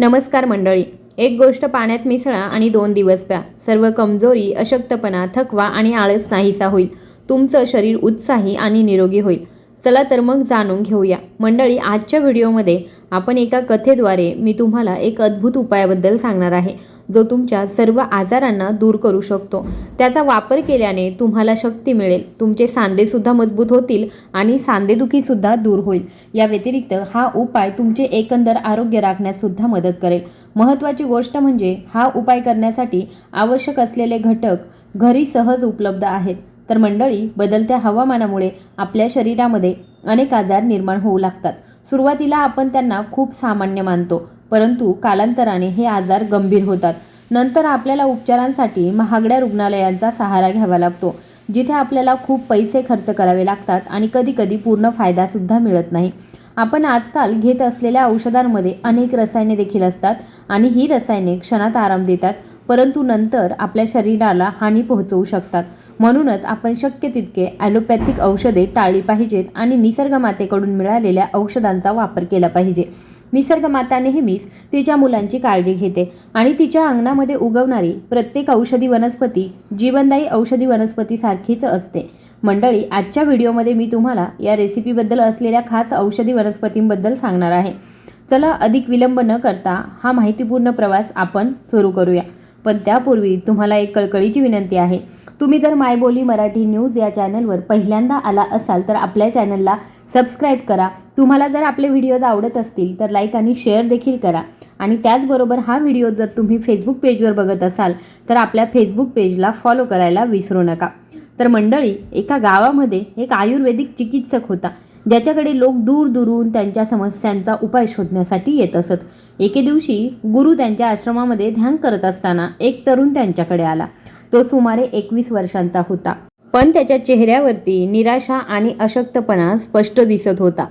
नमस्कार मंडळी. एक गोष्ट पाण्यात मिसळा आणि दोन दिवस प्या. सर्व कमजोरी अशक्तपणा थकवा आणि आळस नाहीसा होईल. तुमचं शरीर उत्साही आणि निरोगी होईल. चला तर मग जाणून घेऊया. मंडळी आजच्या व्हिडिओमध्ये आपण एका कथेद्वारे मी तुम्हाला एक अद्भुत उपायाबद्दल सांगणार आहे जो तुमच्या सर्व आजारांना दूर करू शकतो. त्याचा वापर केल्याने तुम्हाला शक्ती मिळेल तुमचे सांधेसुद्धा मजबूत होतील आणि सांधेदुखीसुद्धा दूर होईल. या व्यतिरिक्त हा उपाय तुमचे एकंदर आरोग्य राखण्याससुद्धा मदत करेल. महत्त्वाची गोष्ट म्हणजे हा उपाय करण्यासाठी आवश्यक असलेले घटक घरी सहज उपलब्ध आहेत. तर मंडळी बदलत्या हवामानामुळे आपल्या शरीरामध्ये अनेक आजार निर्माण होऊ लागतात. सुरुवातीला आपण त्यांना खूप सामान्य मानतो परंतु कालांतराने हे आजार गंभीर होतात. नंतर आपल्याला उपचारांसाठी महागड्या रुग्णालयांचा सहारा घ्यावा लागतो जिथे आपल्याला खूप पैसे खर्च करावे लागतात आणि कधीकधी पूर्ण फायदासुद्धा मिळत नाही. आपण आजकाल घेत असलेल्या औषधांमध्ये अनेक रसायने देखील असतात आणि ही रसायने क्षणात आराम देतात परंतु नंतर आपल्या शरीराला हानी पोहोचवू शकतात. म्हणूनच आपण शक्य तितके ॲलोपॅथिक औषधे टाळली पाहिजेत आणि निसर्गमातेकडून मिळालेल्या औषधांचा वापर केला पाहिजे. निसर्गमाता नेहमीच तिच्या मुलांची काळजी घेते आणि तिच्या अंगणामध्ये उगवणारी प्रत्येक औषधी वनस्पती जीवनदायी औषधी वनस्पतीसारखीच असते. मंडळी आजच्या व्हिडिओमध्ये मी तुम्हाला या रेसिपीबद्दल असलेल्या खास औषधी वनस्पतींबद्दल सांगणार आहे. चला अधिक विलंब न करता हा माहितीपूर्ण प्रवास आपण सुरू करूया. पण त्यापूर्वी तुम्हाला एक कळकळीची विनंती आहे. तुम्ही जर मायबोली मराठी न्यूज या चॅनलवर पहिल्यांदा आला असाल तर आपल्या चॅनलला सबस्क्राईब करा. तुम्हाला जर आपले व्हिडिओज आवडत असतील तर लाईक आणि शेअर देखील करा. आणि त्याचबरोबर हा व्हिडिओ जर तुम्ही फेसबुक पेजवर बघत असाल तर आपल्या फेसबुक पेजला फॉलो करायला विसरू नका. तर मंडळी एका गावामध्ये एक आयुर्वेदिक चिकित्सक होता. ज्याच्याकडे लोक दूर दुरून त्यांच्या समस्यांचा उपाय शोधण्यासाठी येत असत. एके दिवशी गुरु त्यांच्या आश्रमामध्ये ध्यान करत असताना एक तरुण त्यांच्याकडे आला. तो सुमारे एकवीस वर्षांचा होता. पण त्याच्या चेहऱ्यावरती निराशा आणि अशक्तपणा स्पष्ट दिसत होता.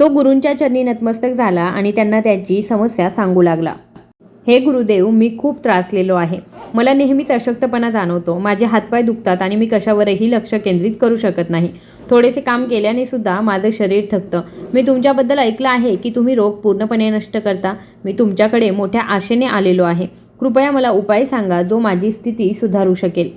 तो गुरूंच्या चरणी नतमस्तक झाला आणि त्यांना त्याची समस्या सांगू लागला. हे गुरुदेव मी खूप त्रासलेलो आहे. मला नेहमीच अशक्तपणा जाणवतो. माझे हातपाय दुखतात आणि मी कशावरही लक्ष केंद्रित करू शकत नाही. थोडेसे काम केल्याने सुद्धा माझं शरीर थकतं. मी तुमच्याबद्दल ऐकलं आहे की तुम्ही रोग पूर्णपणे नष्ट करता. मी तुमच्याकडे मोठ्या आशेने आलेलो आहे. कृपया मला उपाय सांगा जो माझी स्थिती सुधारू शकेल.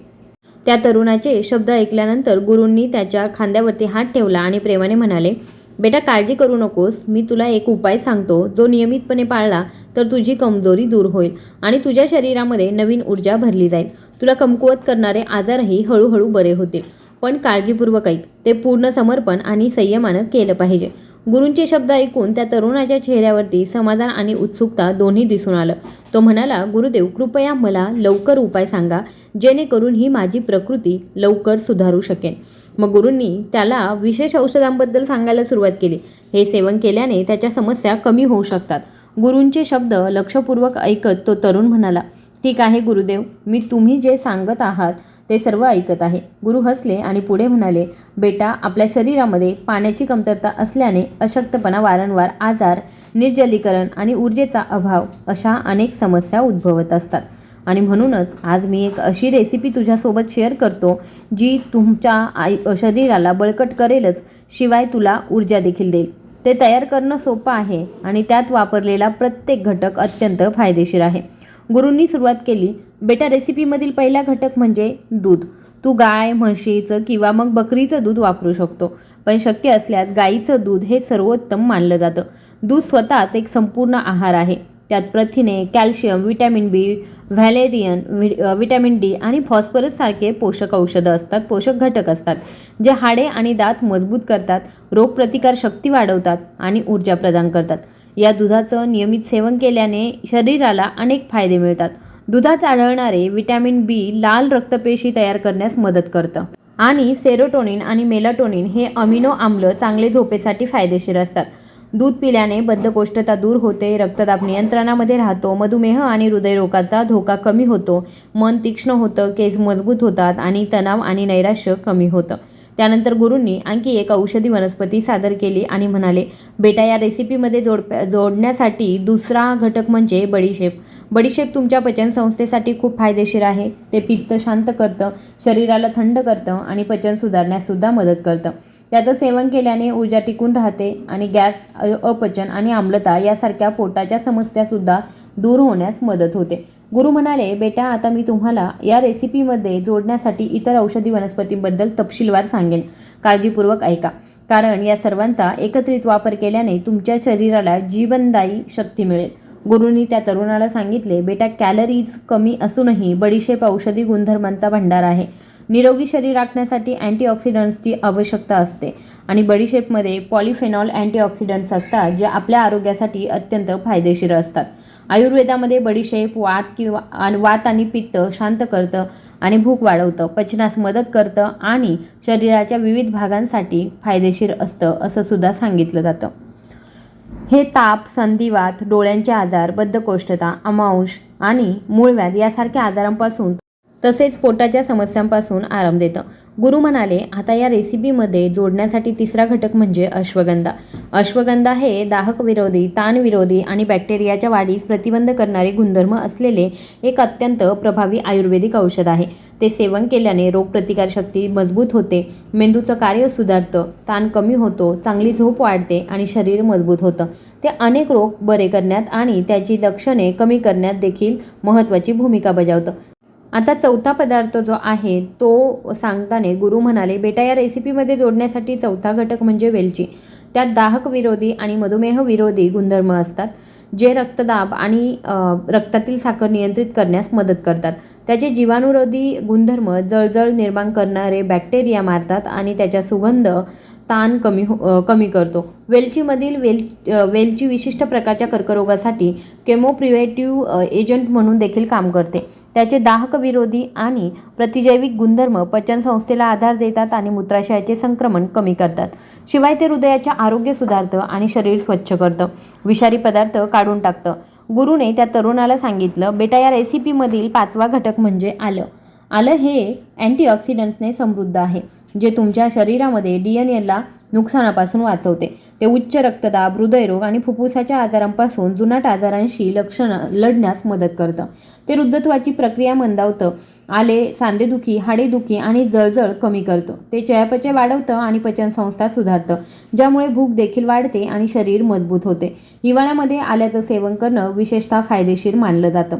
त्या तरुणाचे शब्द ऐकल्यानंतर गुरूंनी त्याच्या खांद्यावरती हात ठेवला आणि प्रेमाने म्हणाले बेटा काळजी करू नकोस. मी तुला एक उपाय सांगतो. जो नियमितपणे पाळला तर तुझी कमजोरी दूर होईल आणि तुझ्या शरीरामध्ये नवीन ऊर्जा भरली जाईल. तुला कमकुवत करणारे आजारही हळूहळू बरे होतील. पण काळजीपूर्वक ऐक. ते पूर्ण समर्पण आणि संयमानं केलं पाहिजे. गुरूंचे शब्द ऐकून त्या तरुणाच्या चेहऱ्यावरती समाधान आणि उत्सुकता दोन्ही दिसून आलं. तो म्हणाला गुरुदेव कृपया मला लवकर उपाय सांगा जेणेकरून ही माझी प्रकृती लवकर सुधारू शकेन मग गुरूंनी त्याला विशेष औषधांबद्दल सांगायला सुरुवात केली. हे सेवन केल्याने त्याच्या समस्या कमी होऊ शकतात. गुरूंचे शब्द लक्षपूर्वक ऐकत तो तरुण म्हणाला ठीक आहे गुरुदेव मी तुम्ही जे सांगत आहात ते सर्व ऐकत आहे. गुरु हसले आणि पुढे म्हणाले बेटा आपल्या शरीरामध्ये पाण्याची कमतरता असल्याने अशक्तपणा वारंवार आजार निर्जलीकरण आणि ऊर्जेचा अभाव अशा अनेक समस्या उद्भवत असतात. आणि म्हणूनच आज मी एक अशी रेसिपी तुझ्यासोबत शेअर करतो जी तुमच्या आई शरीराला बळकट करेलच शिवाय तुला ऊर्जा देखील देईल. ते तयार करणं सोपं आहे आणि त्यात वापरलेला प्रत्येक घटक अत्यंत फायदेशीर आहे. गुरूंनी सुरुवात केली. बेटा रेसिपीमधील पहिला घटक म्हणजे दूध. तू गाय म्हशीचं किंवा मग बकरीचं दूध वापरू शकतो. पण शक्य असल्यास गाईचं दूध हे सर्वोत्तम मानलं जातं. दूध स्वतःच एक संपूर्ण आहार आहे. त्यात प्रथिने कॅल्शियम विटॅमिन बी व्हॅलेरियन व्हि विटॅमिन डी आणि फॉस्फरससारखे पोषक औषधं असतात पोषक घटक असतात जे हाडे आणि दात मजबूत करतात रोगप्रतिकार शक्ती वाढवतात आणि ऊर्जा प्रदान करतात. या दुधाचं नियमित सेवन केल्याने शरीराला अनेक फायदे मिळतात. दुधात आढळणारे विटॅमिन बी लाल रक्तपेशी तयार करण्यास मदत करतं. आणि सेरोटोनिन आणि मेलाटोनिन हे अमिनो आम्ल चांगले झोपेसाठी फायदेशीर असतात. दूध पिल्याने बद्धकोष्ठता दूर होते रक्तदाब नियंत्रणामध्ये राहतो मधुमेह आणि हृदयरोगाचा धोका कमी होतो मन तीक्ष्ण होतं केस मजबूत होतात आणि तणाव आणि नैराश्य कमी होतं. त्यानंतर गुरूंनी आणखी एक औषधी वनस्पती सादर केली आणि म्हणाले बेटा या रेसिपीमध्ये जोड जोडण्यासाठी दुसरा घटक म्हणजे बडीशेप. बडीशेप तुमच्या पचनसंस्थेसाठी खूप फायदेशीर आहे. ते पित्त शांत करतं शरीराला थंड करतं आणि पचन सुधारण्याससुद्धा मदत करतं. त्याचं सेवन केल्याने ऊर्जा टिकून राहते आणि गॅस अपचन आणि आम्लता यासारख्या पोटाच्या समस्यासुद्धा दूर होण्यास मदत होते. गुरु म्हणाले बेटा आता मी तुम्हाला या रेसिपीमध्ये जोडण्यासाठी इतर औषधी वनस्पतींबद्दल तपशीलवार सांगेन. काळजीपूर्वक ऐका. कारण या सर्वांचा एकत्रित वापर केल्याने तुमच्या शरीराला जीवनदायी शक्ती मिळेल. गुरुंनी त्या तरुणाला सांगितले बेटा कॅलरीज कमी असूनही बडीशेप औषधी गुणधर्मांचा भंडार आहे. निरोगी शरीर राखण्यासाठी अँटीऑक्सिडंट्सची आवश्यकता असते आणि बडीशेपमध्ये पॉलिफेनॉल अँटीऑक्सिडंट्स असतात जे आपल्या आरोग्यासाठी अत्यंत फायदेशीर असतात. आयुर्वेदामध्ये बडीशेप वात किंवा वात आणि पित्त शांत करतं आणि भूक वाढवतं. पचनास मदत करतं आणि शरीराच्या विविध भागांसाठी फायदेशीर असतं असं सुद्धा सांगितलं जातं. हे ताप संधिवात डोळ्यांचे आजार बद्धकोष्ठता अमांश आणि मूळव्याध यासारख्या आजारांपासून तसेच पोटाच्या समस्यांपासून आराम देतं. गुरु म्हणाले आता या रेसिपीमध्ये जोडण्यासाठी तिसरा घटक म्हणजे अश्वगंधा. अश्वगंधा हे दाहक विरोधी आणि बॅक्टेरियाच्या वाढीस प्रतिबंध करणारे गुणधर्म असलेले एक अत्यंत प्रभावी आयुर्वेदिक औषध आहे. ते सेवन केल्याने रोगप्रतिकारशक्ती मजबूत होते मेंदूचं कार्य सुधारतं ताण कमी होतो चांगली झोप वाढते आणि शरीर मजबूत होतं. ते अनेक रोग बरे करण्यात आणि त्याची लक्षणे कमी करण्यात देखील महत्त्वाची भूमिका बजावतं. आता चौथा पदार्थ जो आहे तो सांगताना गुरु म्हणाले बेटा या रेसिपीमध्ये जोडण्यासाठी चौथा घटक म्हणजे वेलची. त्यात दाहक विरोधी आणि मधुमेह विरोधी गुणधर्म असतात जे रक्तदाब आणि रक्तातील साखर नियंत्रित करण्यास मदत करतात. त्याचे जीवाणुरोधी गुणधर्म जळजळ निर्माण करणारे बॅक्टेरिया मारतात आणि त्याच्या सुगंध ताण कमी हो कमी करतो. वेलचीमधील वेल वेलची विशिष्ट प्रकारच्या कर्करोगासाठी केमोप्रिव्हेटिव्ह एजंट म्हणून देखील काम करते. त्याचे दाहक विरोधी आणि प्रतिजैविक गुणधर्म पचनसंस्थेला आधार देतात आणि मूत्राशयाचे संक्रमण कमी करतात. शिवाय ते हृदयाचे आरोग्य सुधारतं आणि शरीर स्वच्छ करतं. विषारी पदार्थ काढून टाकतं. गुरुने त्या तरुणाला सांगितलं बेटा या रेसिपीमधील पाचवा घटक म्हणजे आलं. आलं हे अँटीऑक्सिडंट्सने समृद्ध आहे. जे तुमच्या शरीरामध्ये डी एन एला नुकसानापासून वाचवते. ते उच्च रक्तदाब हृदयरोग आणि फुफ्फुसाच्या आजारांपासून जुनाट आजारांशी लक्षणं लढण्यास मदत करतं. ते वृद्धत्वाची प्रक्रिया मंदावतं आले सांधेदुखी हाडेदुखी आणि जळजळ कमी करतं. ते चयापचय वाढवतं आणि पचनसंस्था सुधारतं ज्यामुळे भूक देखील वाढते आणि शरीर मजबूत होते. हिवाळ्यामध्ये आल्याचं सेवन करणं विशेषतः फायदेशीर मानलं जातं.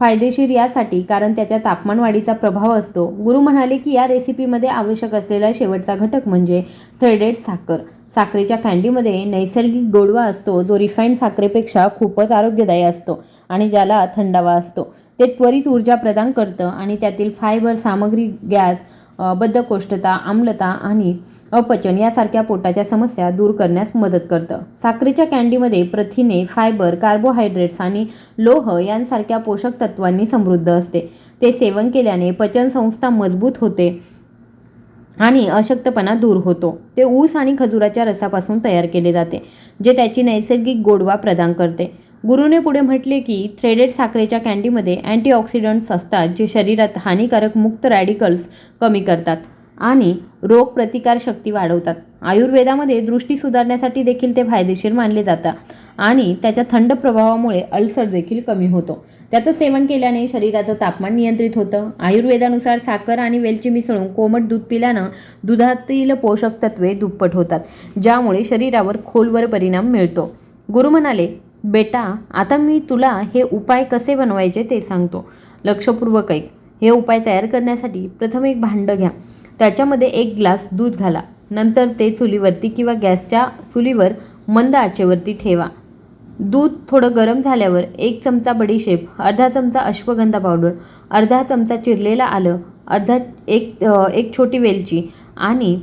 फायदेशीर यासाठी कारण त्याच्या तापमानवाढीचा प्रभाव असतो. गुरु म्हणाले की या रेसिपीमध्ये आवश्यक असलेला शेवटचा घटक म्हणजे थ्रेडेड साखर. साखरेच्या कँडीमध्ये नैसर्गिक गोडवा असतो जो रिफाईंड साखरेपेक्षा खूपच आरोग्यदायी असतो आणि ज्याला थंडावा असतो. ते त्वरित ऊर्जा प्रदान करतं आणि त्यातील फायबर सामग्री गॅस बद्धकोष्ठता आम्लता आणि अपचन यासारख्या पोटाच्या समस्या दूर करण्यास मदत करतं. साखरेच्या कँडीमध्ये प्रथिने फायबर कार्बोहायड्रेट्स आणि लोह यांसारख्या पोषक तत्वांनी समृद्ध असते. ते सेवन केल्याने पचनसंस्था मजबूत होते आणि अशक्तपणा दूर होतो. ते ऊस आणि खजुराच्या रसापासून तयार केले जाते जे त्याची नैसर्गिक गोडवा प्रदान करते. गुरुने पुढे म्हटले की थ्रेडेड साखरेच्या कँडीमध्ये अँटीऑक्सिडंट्स असतात जे शरीरात हानिकारक मुक्त रॅडिकल्स कमी करतात आणि रोग प्रतिकार शक्ती वाढवतात. आयुर्वेदामध्ये दृष्टी सुधारण्यासाठी देखील ते फायदेशीर मानले जातात आणि त्याच्या थंड प्रभावामुळे अल्सर देखील कमी होतो. त्याचं सेवन केल्याने शरीराचं तापमान नियंत्रित होतं. आयुर्वेदानुसार साखर आणि वेलची मिसळून कोमट दूध पिल्यानं दुधातील पोषक तत्वे दुप्पट होतात ज्यामुळे शरीरावर खोलवर परिणाम मिळतो. गुरु म्हणाले बेटा आता मी तुला हे उपाय कसे बनवायचे ते सांगतो. लक्षपूर्वक ऐक. हे उपाय तयार करण्यासाठी प्रथम एक भांडं घ्या. त्याच्यामध्ये एक ग्लास दूध घाला. नंतर ते चुलीवरती किंवा गॅसच्या चुलीवर मंद आचेवरती ठेवा. दूध थोडं गरम झाल्यावर एक चमचा बडीशेप अर्धा चमचा अश्वगंधा पावडर अर्धा चमचा चिरलेला आलं अर्धा एक एक छोटी वेलची आणि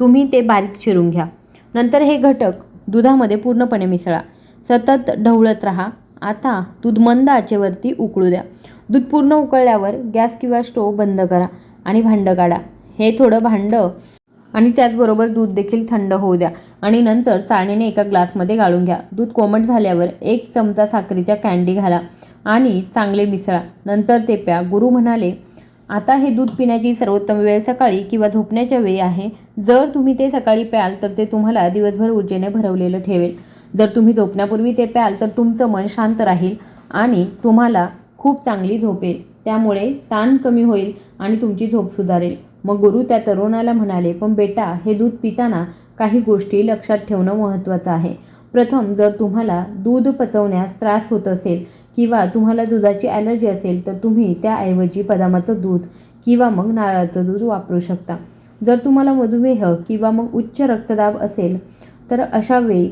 तुम्ही ते बारीक चिरून घ्या. नंतर हे घटक दुधामध्ये पूर्णपणे मिसळा. सतत ढवळत राहा. आता दूध मंद आचेवरती उकळू द्या. दूध पूर्ण उकळल्यावर गॅस किंवा स्टोव बंद करा आणि भांडं काढा. हे थोडं भांडं आणि त्याचबरोबर दूध देखील थंड होऊ द्या आणि नंतर चाळणीने एका ग्लासमध्ये गाळून घ्या. दूध कोमट झाल्यावर एक चमचा साखरेच्या कँडी घाला आणि चांगले मिसळा. नंतर ते प्या. गुरु म्हणाले आता हे दूध पिण्याची सर्वोत्तम वेळ सकाळी किंवा झोपण्याच्या वेळी आहे. जर तुम्ही ते सकाळी प्याल तर ते तुम्हाला दिवसभर ऊर्जेने भरवलेलं ठेवेल. जर तुम्ही झोपण्यापूर्वी ते प्याल तर तुमचं मन शांत राहील आणि तुम्हाला खूप चांगली झोप येईल. त्यामुळे ताण कमी होईल आणि तुमची झोप सुधारेल. मग गुरु त्या तरुणाला म्हणाले पण बेटा हे दूध पिताना काही गोष्टी लक्षात ठेवणं महत्त्वाचं आहे. प्रथम जर तुम्हाला दूध पचवण्यास त्रास होत असेल किंवा तुम्हाला दुधाची ॲलर्जी असेल तर तुम्ही त्याऐवजी बदामाचं दूध किंवा मग नारळाचं दूध वापरू शकता. जर तुम्हाला मधुमेह किंवा मग उच्च रक्तदाब असेल तर अशा वेळी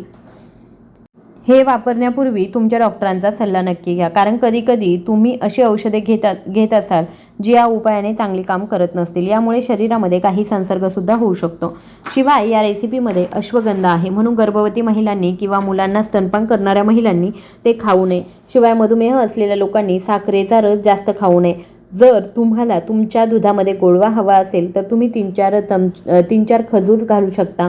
हे वापरण्यापूर्वी तुमच्या डॉक्टरांचा सल्ला नक्की घ्या. कारण कधीकधी तुम्ही अशी औषधे घेतात घेत असाल जी या उपायाने चांगली काम करत नसतील. यामुळे शरीरामध्ये काही संसर्गसुद्धा होऊ शकतो. शिवाय या रेसिपीमध्ये अश्वगंधा आहे. म्हणून गर्भवती महिलांनी किंवा मुलांना स्तनपान करणाऱ्या महिलांनी ते खाऊ नये. शिवाय मधुमेह असलेल्या लोकांनी साखरेचा रस जास्त खाऊ नये. जर तुम्हाला तुमच्या दुधामध्ये गोडवा हवा असेल तर तुम्ही तीन चार चम तीन चार खजूर घालू शकता.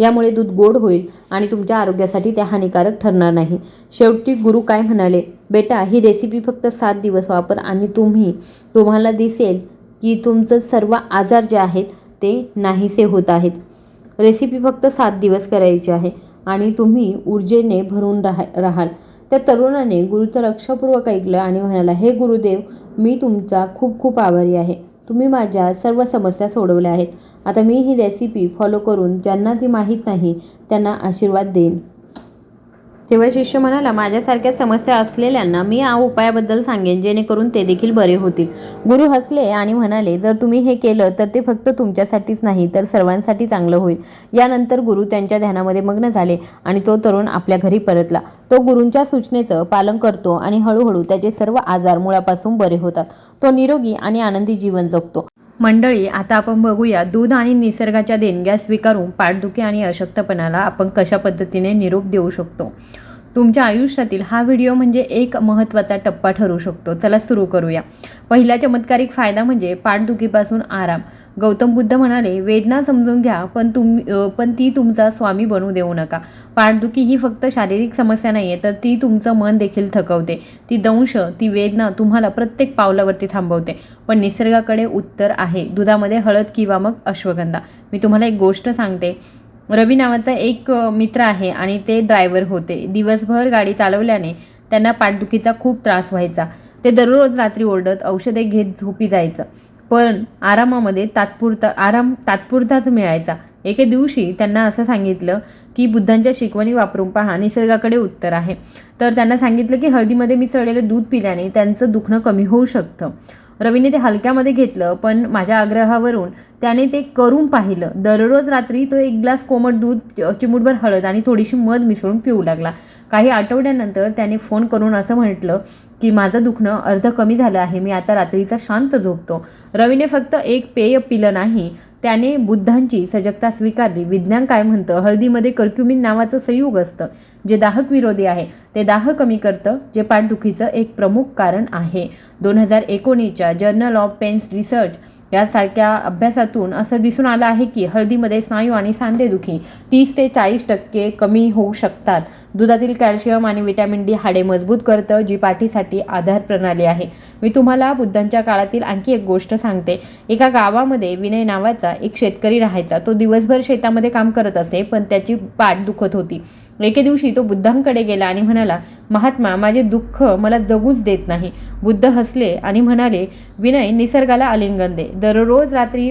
यामुळे दूध गोड होईल आणि तुमच्या आरोग्यासाठी ते हानिकारक ठरणार नाही. शेवटी गुरु काय म्हणाले? बेटा ही रेसिपी फक्त सात दिवस वापर आणि तुम्ही तुम्हाला दिसेल की तुमचं सर्व आजार जे आहेत ते नाहीसे होत आहेत. रेसिपी फक्त सात दिवस करायची आहे आणि तुम्ही ऊर्जेने भरून राहा राहाल. त्या तरुणाने गुरुचं लक्षपूर्वक ऐकलं आणि म्हणाला हे गुरुदेव मी तुमचा खूप खूप आभारी आहे. तुम्ही माझ्या सर्व समस्या सोडवल्या आहेत. आता मी ही रेसिपी फॉलो करून ज्यांना ती माहीत नाही त्यांना आशीर्वाद देईन. तेव्हा शिष्य म्हणाला माझ्यासारख्या समस्या असलेल्यांना मी या उपायाबद्दल सांगेन जेणेकरून ते देखील बरे होतील. गुरु हसले आणि म्हणाले जर तुम्ही हे केलं तर ते फक्त तुमच्यासाठीच नाही तर सर्वांसाठी चांगलं होईल. यानंतर गुरु त्यांच्या ध्यानामध्ये मग्न झाले आणि तो तरुण आपल्या घरी परतला. तो गुरूंच्या सूचनेचं पालन करतो आणि हळूहळू त्याचे सर्व आजार मुळापासून बरे होतात. तो निरोगी आणि आनंदी जीवन जगतो. मंडळी आता आपण बघूया. दूध आणि निसर्गाच्या देणग्या स्वीकारून पाठदुखी आणि अशक्तपणाला आपण कशा पद्धतीने निरोप देऊ शकतो? तुमच्या आयुष्यातील हा व्हिडिओ म्हणजे एक महत्त्वाचा टप्पा ठरू शकतो. चला सुरू करूया. पहिला चमत्कारिक फायदा म्हणजे पाठदुखीपासून आराम. गौतम बुद्ध म्हणाले वेदना समजून घ्या पण तुम पण ती तुमचा स्वामी बनू देऊ नका. पाठदुखी ही फक्त शारीरिक समस्या नाही आहे तर ती तुमचं मन देखील थकवते. ती दंश ती वेदना तुम्हाला प्रत्येक पावलावरती थांबवते. पण निसर्गाकडे उत्तर आहे. दुधामध्ये हळद किंवा मग अश्वगंधा. मी तुम्हाला एक गोष्ट सांगते. रवी नावाचा एक मित्र आहे आणि ते ड्रायव्हर होते. दिवसभर गाडी चालवल्याने त्यांना पाठदुखीचा खूप त्रास व्हायचा. ते दररोज रात्री ओरडत औषधे घेत झोपी जायचं. पण आरामामध्ये तात्पुरता आराम तात्पुरताच मिळायचा. एके दिवशी त्यांना असं सांगितलं की बुद्धांच्या शिकवणी वापरून पहा निसर्गाकडे उत्तर आहे. तर त्यांना सांगितलं की हळदीमध्ये मिसळलेलं दूध पिल्याने त्यांचं दुखणं कमी होऊ शकतं. रवीने ते हलक्यामध्ये घेतलं पण माझ्या आग्रहावरून त्याने ते करून पाहिलं. दररोज रात्री तो एक ग्लास कोमट दूध चिमूटभर हळद आणि थोडीशी मध मिसळून पिऊ लागला. काही आठवड्यानंतर त्याने फोन करून असं म्हटलं की माझं दुखणं अर्ध कमी झालं आहे. मी आता रात्रीचा शांत झोपतो. रवीने फक्त एक पेय पिलं नाही. त्याने बुद्धांची सजगता स्वीकारली. विज्ञान काय म्हणतं? हळदीमध्ये कर्क्युमिन नावाचं संयुग असतं जे दाहक विरोधी आहे. ते दाह कमी करतं जे पाठदुखीचं एक प्रमुख कारण आहे. दोन हजार एकोणीसच्या जर्नल ऑफ पेन्स रिसर्च यासारख्या अभ्यासातून असं दिसून आलं आहे की हळदीमध्ये स्नायू आणि सांधेदुखी तीस ते चाळीस टक्के कमी होऊ शकतात. दुधातील कॅल्शियम आणि विटॅमिन डी हाडे मजबूत करतं जी पाठीसाठी आधार प्रणाली आहे. मी तुम्हाला बुद्धांच्या काळातील आणखी एक गोष्ट सांगते. एका गावामध्ये विनय नावाचा एक शेतकरी राहायचा. तो दिवसभर शेतामध्ये काम करत असे पण त्याची पाठ दुखत होती. एके दिवशी तो बुद्धांकडे गेला आणि म्हणाला महात्मा माझे दुःख मला जगूच देत नाही. बुद्ध हसले आणि म्हणाले विनय निसर्गाला आलिंगन दे. दररोज रात्री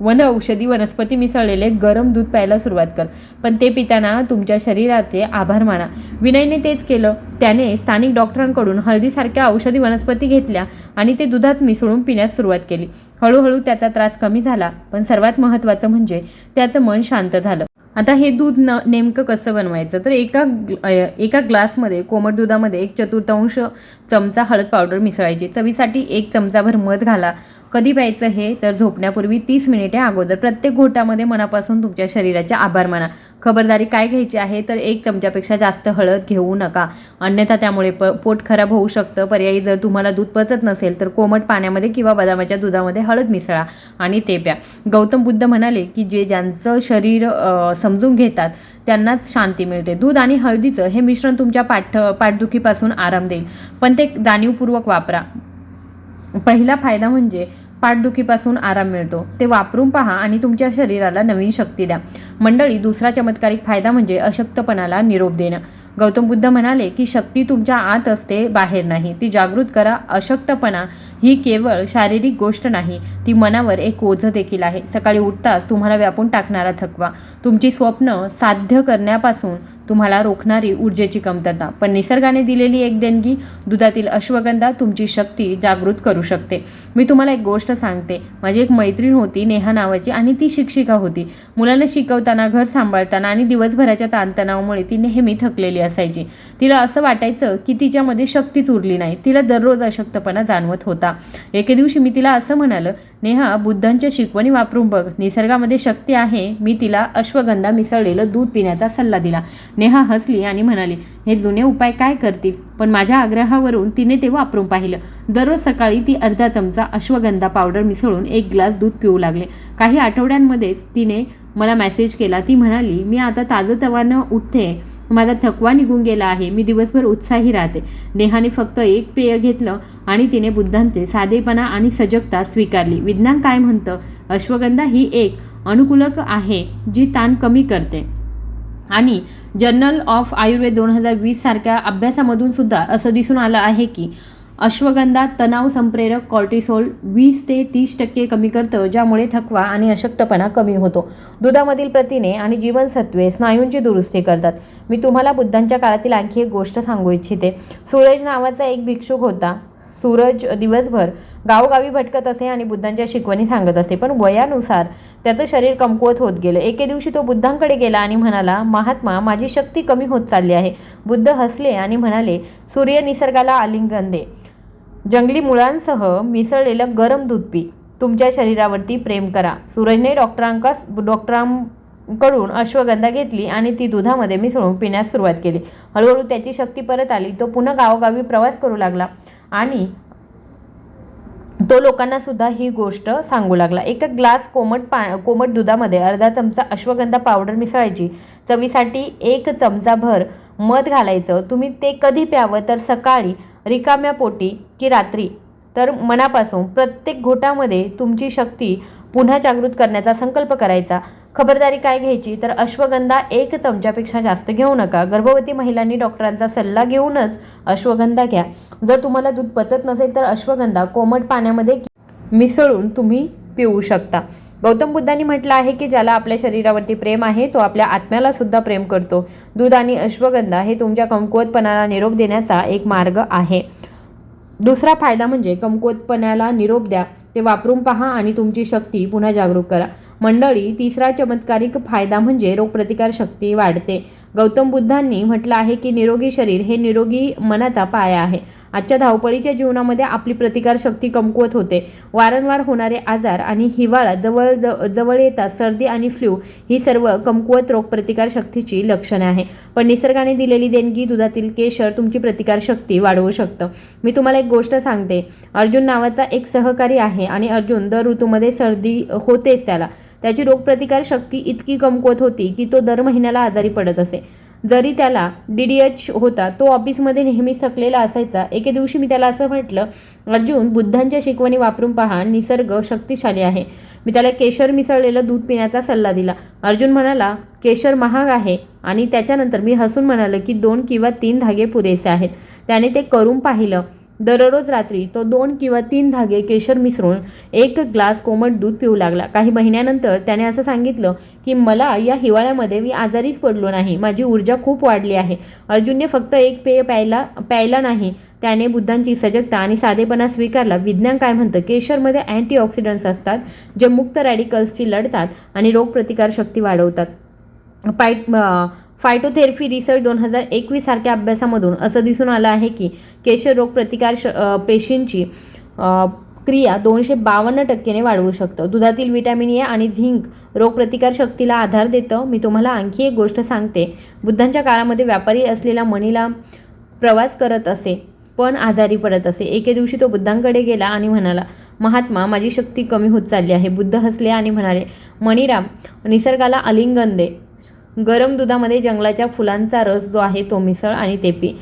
वन औषधी वनस्पती मिसळलेले गरम दूध प्यायला सुरुवात कर. पण ते पिताना तुमच्या शरीराचे आभार माना. विनयने तेच केलं. त्याने स्थानिक डॉक्टरांकडून हळदीसारख्या औषधी वनस्पती घेतल्या आणि ते दुधात मिसळून पिण्यास सुरुवात केली. हळूहळू त्याचा त्रास कमी झाला पण सर्वात महत्त्वाचं म्हणजे त्याचं मन शांत झालं. आता हे दूध न नेमकं कसं बनवायचं? तर एका एका ग्लासमध्ये कोमट दुधामध्ये एक चतुर्थांश चमचा हळद पावडर मिसळायची. चवीसाठी एक चमचाभर मध घाला. कधी प्यायचं हे तर झोपण्यापूर्वी तीस मिनिटे अगोदर प्रत्येक घोटामध्ये मनापासून तुमच्या शरीराचे आभार माना. खबरदारी काय घ्यायची आहे तर एक चमच्यापेक्षा जास्त हळद घेऊ नका. अन्यथा त्यामुळे प पोट खराब होऊ शकतं. पर्यायी जर तुम्हाला दूध पचत नसेल तर कोमट पाण्यामध्ये किंवा बदामाच्या दुधामध्ये हळद मिसळा आणि ते प्या. गौतम बुद्ध म्हणाले की जे ज्यांचं शरीर समजून घेतात त्यांनाच शांती मिळते. दूध आणि हळदीचं हे मिश्रण तुमच्या पाठ पाठदुखीपासून आराम देईल. पण ते जाणीवपूर्वक वापरा. पहिला फायदा म्हणजे पाठदुखीपासून आराम मिळतो. ते वापरून पहा आणि तुमच्या शरीराला नवीन शक्ती द्या. मंडळी दुसरा चमत्कारिक फायदा म्हणजे अशक्तपणाला निरोप देणं. गौतम बुद्ध म्हणाले की शक्ती तुमच्या आत असते बाहेर नाही. ती जागृत करा. अशक्तपणा ही केवळ शारीरिक गोष्ट नाही ती मनावर एक ओझं देखील आहे. सकाळी उठताच तुम्हाला व्यापून टाकणारा थकवा. तुमची स्वप्न साध्य करण्यापासून तुम्हाला रोखणारी ऊर्जेची कमतरता पण निसर्गाने दिलेली एक देणगी दुधातील अश्वगंधा तुमची शक्ती जागृत करू शकते. मी तुम्हाला एक गोष्ट सांगते. माझी एक मैत्रीण होती नेहा नावाची आणि ती शिक्षिका होती. मुलांना शिकवताना घर सांभाळताना आणि दिवसभराच्या ताणतणावामुळे ती नेहमी थकलेली असायची. तिला असं वाटायचं की तिच्यामध्ये शक्तीच उरली नाही. तिला दररोज अशक्तपणा जाणवत होता. एके दिवशी मी तिला असं म्हणालं नेहा बुद्धांच्या शिकवणी वापरून बघ. निसर्गामध्ये शक्ती आहे. मी तिला अश्वगंधा मिसळलेलं दूध पिण्याचा सल्ला दिला. नेहा हसली आणि म्हणाली हे जुने उपाय काय करतील? पण माझ्या आग्रहावरून तिने ते वापरून पाहिलं. दररोज सकाळी ती अर्धा चमचा अश्वगंधा पावडर मिसळून एक ग्लास दूध पिऊ लागले. काही आठवड्यांमध्येच तिने मला मेसेज केला. ती म्हणाली मी आता ताजंतवानं उठते. माझा थकवा निघून गेला आहे. मी दिवसभर उत्साही राहते. नेहाने फक्त एक पेय घेतलं आणि तिने बुद्धांचे साधेपणा आणि सजगता स्वीकारली. विज्ञान काय म्हणतं? अश्वगंधा ही एक अनुकूलक आहे जी ताण कमी करते. आणि जर्नल ऑफ आयुर्वेद दोन हजार वीस सारख्या अभ्यासामधून सुद्धा असं दिसून आलं आहे की अश्वगंधा तणाव संप्रेरक कॉर्टिसोल वीस ते तीस टक्के कमी करतं ज्यामुळे थकवा आणि अशक्तपणा कमी होतो. दुधामधील प्रथिने आणि जीवनसत्वे स्नायूंची दुरुस्ती करतात. मी तुम्हाला बुद्धांच्या काळातील आणखी एक गोष्ट सांगू इच्छिते. सूरज नावाचा एक भिक्षुक होता. सूरज दिवसभर गावोगावी भटकत असे आणि बुद्धांच्या शिकवणी सांगत असे. पण वयानुसार त्याचं शरीर कमकुवत होत गेलं. एके दिवशी तो बुद्धांकडे गेला आणि म्हणाला महात्मा माझी शक्ती कमी होत चालली आहे. बुद्ध हसले आणि म्हणाले सूर्य निसर्गाला आलिंगन दे. जंगली मुळांसह मिसळलेलं गरम दूध पी. तुमच्या शरीरावरती प्रेम करा. सूरजने डॉक्टरांका डॉक्टरांकडून अश्वगंधा घेतली आणि ती दुधामध्ये मिसळून पिण्यास सुरुवात केली. हळूहळू त्याची शक्ती परत आली. तो पुन्हा गावोगावी प्रवास करू लागला. आणि तो लोकांना सुद्धा ही गोष्ट सांगू लागला. एक ग्लास कोमट पा कोमट दुधामध्ये अर्धा चमचा अश्वगंधा पावडर मिसळायची. चवीसाठी एक चमचाभर मध घालायचं. तुम्ही ते कधी प्यावं तर सकाळी रिकाम्या पोटी की रात्री? तर मनापासून प्रत्येक घोटामध्ये तुमची शक्ती पुन्हा जागृत करण्याचा संकल्प करायचा. खबरदारी काय घ्यायची? तर अश्वगंधा एक चमच्यापेक्षा जास्त घेऊ नका. गर्भवती महिलांनी डॉक्टरांचा सल्ला घेऊनच अश्वगंधा घ्या. जर तुम्हाला दूध पचत नसेल तर अश्वगंधा कोमट पाण्यामध्ये मिसळून तुम्ही पिऊ शकता. गौतम बुद्धांनी म्हटलं आहे की ज्याला आपल्या शरीरावरती प्रेम आहे तो आपल्या आत्म्याला सुद्धा प्रेम करतो. दूध आणि अश्वगंधा हे तुमच्या कमकुवतपणाला निरोप देण्याचा एक मार्ग आहे. दुसरा फायदा म्हणजे कमकुवतपणाला निरोप द्या. ते वापरून पहा आणि तुमची शक्ती पुन्हा जागरूक करा. मंडळी तिसरा चमत्कारिक फायदा म्हणजे रोगप्रतिकार शक्ती वाढते. गौतम बुद्धांनी म्हटलं आहे की निरोगी शरीर हे निरोगी मनाचा पाया आहे. आजच्या धावपळीच्या जीवनामध्ये आपली प्रतिकार शक्ती कमकुवत होते. वारंवार होणारे आजार आणि हिवाळा जवळ जवळ येतात सर्दी आणि फ्लू ही सर्व कमकुवत रोगप्रतिकार शक्तीची लक्षणे आहे. पण निसर्गाने दिलेली देणगी दुधातील केशर तुमची प्रतिकार शक्ती वाढवू शकतं. मी तुम्हाला एक गोष्ट सांगते. अर्जुन नावाचा एक सहकारी आहे आणि अर्जुन दर ऋतूमध्ये सर्दी होतेच त्याला. त्याची रोगप्रतिकार शक्ती इतकी कमकुवत होती की तो दर महिन्याला आजारी पडत असे. जरी त्याला डी डी एच होता तो ऑफिसमध्ये नेहमी सकलेला असायचा. एके दिवशी मी त्याला असं म्हटलं अर्जुन बुद्धांच्या शिकवणी वापरून पहा निसर्ग शक्तिशाली आहे. मी त्याला केशर मिसळलेलं दूध पिण्याचा सल्ला दिला. अर्जुन म्हणाला केशर महाग आहे. आणि त्याच्यानंतर मी हसून म्हणालं की दोन किंवा तीन धागे पुरेसे आहेत. त्याने ते करून पाहिलं. दररोज रात्री तो दोन किंवा तीन धागे केशर मिसळून एक ग्लास कोमट दूध पिऊ लागला. काही महिन्यानंतर त्याने असं सांगितलं की मला या हिवाळ्यामध्ये मी आजारीच पडलो नाही. माझी ऊर्जा खूप वाढली आहे. अर्जुनने फक्त एक पेय प्यायला प्यायला नाही त्याने बुद्धांची सजगता आणि साधेपणा स्वीकारला. विज्ञान काय म्हणतं? केशरमध्ये अँटीऑक्सिडंट्स असतात जे मुक्त रॅडिकल्सची लढतात आणि रोगप्रतिकार शक्ती वाढवतात पाईट फायटोथेरपी रिसर्च दोन हजार एकवीस सारख्या अभ्यासामधून असं दिसून आलं आहे की केशर प्रतिकार श पेशींची क्रिया दोनशे बावन्न टक्क्याने वाढवू शकतं. दुधातील विटॅमिन ए आणि झिंक रोगप्रतिकार शक्तीला आधार देतं. मी तुम्हाला आणखी एक गोष्ट सांगते. बुद्धांच्या काळामध्ये व्यापारी असलेला मणीला प्रवास करत असे पण आजारी पडत असे. एके दिवशी तो बुद्धांकडे गेला आणि म्हणाला महात्मा माझी शक्ती कमी होत चालली आहे. बुद्ध हसले आणि म्हणाले मणिराम निसर्गाला आलिंगन दे. गरम दुधामध्ये जंगलाच्या फुलांचा रस जो आहे तो मिसळ आणि ते पी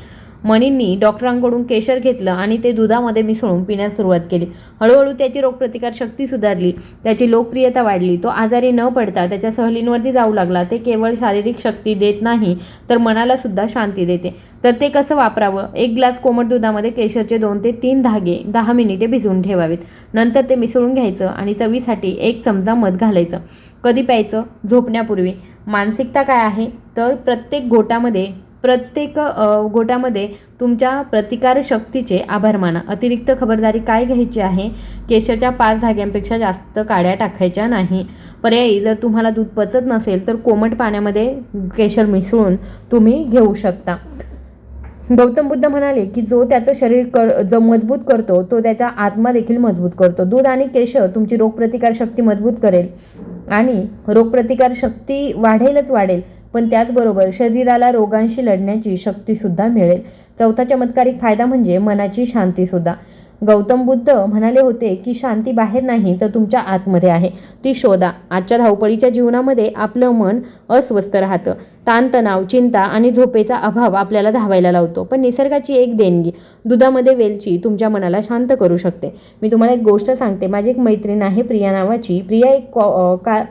मणींनी डॉक्टरांकडून केशर घेतलं आणि ते दुधामध्ये मिसळून पिण्यास सुरुवात केली. हळूहळू त्याची रोगप्रतिकार शक्ती सुधारली. त्याची लोकप्रियता वाढली. तो आजारी न पडता त्याच्या सहलींवरती जाऊ लागला. ते केवळ शारीरिक शक्ती देत नाही तर मनाला सुद्धा शांती देते. तर ते कसं वापरावं? एक ग्लास कोमट दुधामध्ये केशरचे दोन ते तीन धागे दहा मिनिटे भिजवून ठेवावेत. नंतर ते मिसळून घ्यायचं आणि चवीसाठी एक चमचा मध घालायचं. कधी प्यायचं? झोपण्यापूर्वी. मानसिकता काय आहे? तर प्रत्येक घोटामध्ये प्रत्येक घोटामध्ये तुमच्या प्रतिकारशक्तीचे आभार माना. अतिरिक्त खबरदारी काय घ्यायची आहे? केशाच्या पाच धाग्यांपेक्षा जास्त काड्या टाकायच्या नाही. पर्यायी जर तुम्हाला दूध पचत नसेल तर कोमट पाण्यामध्ये केशर मिसळून तुम्ही घेऊ शकता. गौतम बुद्ध म्हणाले की जो त्याचं शरीर कर जो मजबूत करतो तो त्याचा आत्मा देखील मजबूत करतो. दूध आणि केशर तुमची रोगप्रतिकार शक्ती मजबूत करेल. आणि रोगप्रतिकार शक्ती वाढेलच वाढेल पण त्याचबरोबर शरीराला रोगांशी लढण्याची शक्तीसुद्धा मिळेल. चौथा चमत्कारिक फायदा म्हणजे मनाची शांतीसुद्धा गौतम बुद्ध म्हणाले होते की शांती बाहेर नाही तर तुमच्या आतमध्ये आहे. ती शोधा. आजच्या धावपळीच्या जीवनामध्ये आपलं मन अस्वस्थ राहतं. ताणतणाव चिंता आणि झोपेचा अभाव आपल्याला धावायला लावतो. पण निसर्गाची एक देणगी दुधामध्ये वेलची तुमच्या मनाला शांत करू शकते. मी तुम्हाला एक गोष्ट सांगते. माझी एक मैत्रीण आहे प्रिया नावाची. प्रिया एक कॉ का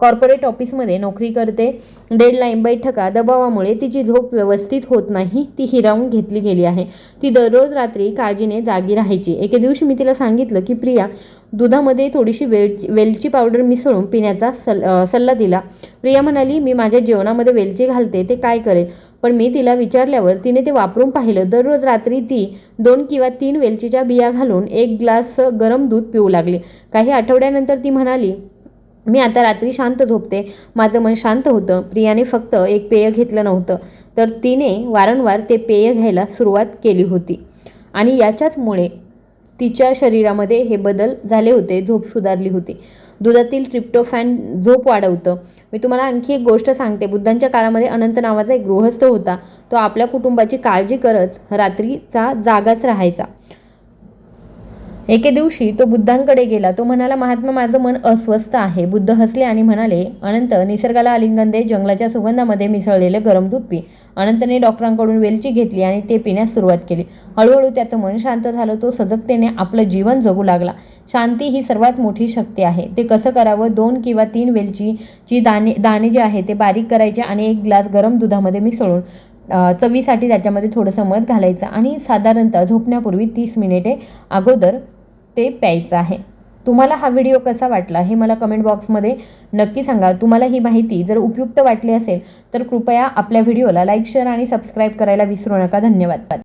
कॉर्पोरेट ऑफिसमध्ये नोकरी करते डेडलाईन बैठका दबावामुळे तिची झोप व्यवस्थित होत नाही ती हिरावून घेतली गेली आहे. ती दररोज रात्री काळजीने जागी राहायची. एके दिवशी मी तिला सांगितलं की प्रिया दुधामध्ये थोडीशी वेल वेलची पावडर मिसळून पिण्याचा सल सल्ला दिला. प्रिया म्हणाली मी माझ्या जेवणामध्ये वेलची घालते ते काय करेल? पण मी तिला विचारल्यावर तिने ते वापरून पाहिलं. दररोज रात्री ती दोन किंवा तीन वेलचीच्या बिया घालून एक ग्लास गरम दूध पिऊ लागली. काही आठवड्यानंतर ती म्हणाली मी आता रात्री शांत झोपते. माझं मन शांत होतं. प्रियाने फक्त एक पेय घेतलं नव्हतं. तर तिने वारंवार ते पेय घ्यायला सुरुवात केली होती. आणि याच्याचमुळे तिच्या शरीरामध्ये हे बदल झाले होते. झोप सुधारली होती. दुधातील ट्रिप्टोफॅन झोप वाढवतं. मी तुम्हाला आणखी एक गोष्ट सांगते. बुद्धांच्या काळामध्ये अनंत नावाचा एक गृहस्थ होता. तो आपल्या कुटुंबाची काळजी करत रात्रीचा जागाच राहायचा. एके दिवशी तो बुद्धांकडे गेला. तो म्हणाला महात्मा माझं मन अस्वस्थ आहे. बुद्ध हसले आणि म्हणाले अनंत निसर्गाला आलिंगन दे जंगलाच्या सुगंधामध्ये मिसळलेले गरम दूध पी. अनंतने डॉक्टरांकडून वेलची घेतली आणि ते पिण्यास सुरुवात केली. हळूहळू त्याचं मन शांत झालं. तो सजगतेने आपलं जीवन जगू लागला. शांती ही सर्वात मोठी शक्ती आहे. ते कसं करावं? दोन किंवा तीन वेलचीची दाणे दाणे जे आहे ते बारीक करायचे आणि एक ग्लास गरम दुधामध्ये मिसळून चवीसाठी त्याच्यामध्ये थोडंसं मध घालायचं आणि साधारणतः झोपण्यापूर्वी तीस मिनिटे अगोदर ते प्यायचं आहे. तुम्हाला हा व्हिडिओ कसा वाटला हे मला कमेंट बॉक्समध्ये नक्की सांगा. तुम्हाला ही माहिती जर उपयुक्त वाटली असेल तर कृपया आपल्या व्हिडिओला लाईक शेअर आणि सबस्क्राईब करायला विसरू नका. धन्यवाद.